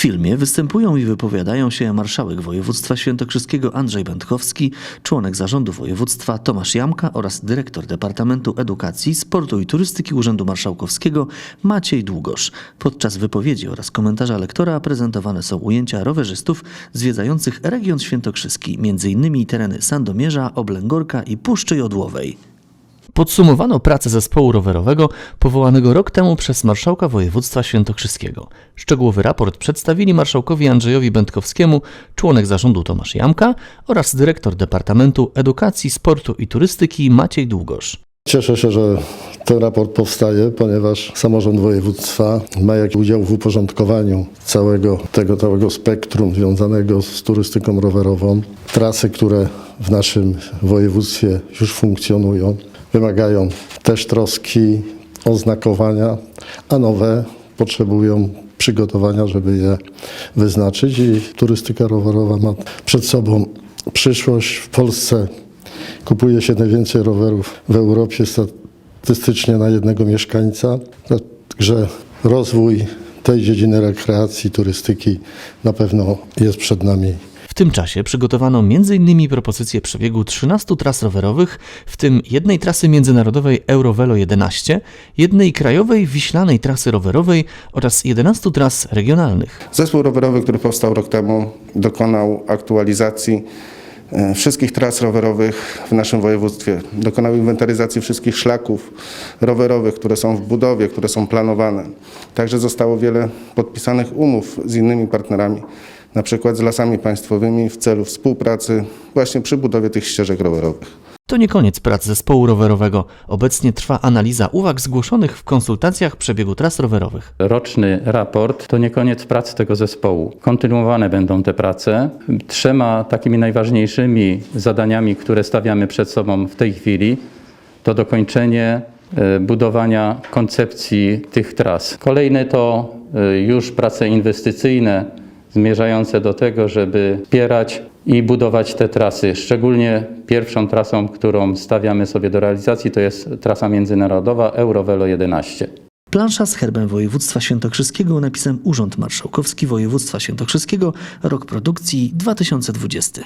filmie występują i wypowiadają się marszałek województwa świętokrzyskiego Andrzej Będkowski, członek zarządu województwa Tomasz Jamka oraz dyrektor Departamentu Edukacji, Sportu i Turystyki Urzędu Marszałkowskiego Maciej Długosz. Podczas wypowiedzi oraz komentarza lektora prezentowane są ujęcia rowerzystów zwiedzających region świętokrzyski, m.in. tereny Sandomierza, Oblęgorka i Puszczy Jodłowej. Podsumowano pracę zespołu rowerowego powołanego rok temu przez marszałka województwa świętokrzyskiego. Szczegółowy raport przedstawili marszałkowi Andrzejowi Będkowskiemu, członek zarządu Tomasz Jamka oraz dyrektor Departamentu Edukacji, Sportu i Turystyki Maciej Długosz. Cieszę się, że ten raport powstaje, ponieważ samorząd województwa ma jakiś udział w uporządkowaniu całego tego całego spektrum związanego z turystyką rowerową. Trasy, które w naszym województwie już funkcjonują, wymagają też troski, oznakowania, a nowe potrzebują przygotowania, żeby je wyznaczyć i turystyka rowerowa ma przed sobą przyszłość w Polsce. Kupuje się najwięcej rowerów w Europie statystycznie na jednego mieszkańca. Także rozwój tej dziedziny rekreacji, turystyki na pewno jest przed nami. W tym czasie przygotowano m.in. propozycję przebiegu 13 tras rowerowych, w tym jednej trasy międzynarodowej Eurovelo 11, jednej krajowej wiślanej trasy rowerowej oraz 11 tras regionalnych. Zespół rowerowy, który powstał rok temu, dokonał aktualizacji e, wszystkich tras rowerowych w naszym województwie. Dokonał inwentaryzacji wszystkich szlaków rowerowych, które są w budowie, które są planowane. Także zostało wiele podpisanych umów z innymi partnerami, na przykład z lasami państwowymi w celu współpracy właśnie przy budowie tych ścieżek rowerowych. To nie koniec prac zespołu rowerowego. Obecnie trwa analiza uwag zgłoszonych w konsultacjach przebiegu tras rowerowych. Roczny raport to nie koniec prac tego zespołu. Kontynuowane będą te prace. Trzema takimi najważniejszymi zadaniami, które stawiamy przed sobą w tej chwili, to dokończenie e, budowania koncepcji tych tras. Kolejne to e, już prace inwestycyjne zmierzające do tego, żeby wspierać i budować te trasy. Szczególnie pierwszą trasą, którą stawiamy sobie do realizacji, to jest trasa międzynarodowa Eurovelo 11. Plansza z herbem województwa świętokrzyskiego napisem Urząd Marszałkowski Województwa Świętokrzyskiego, rok produkcji 2020.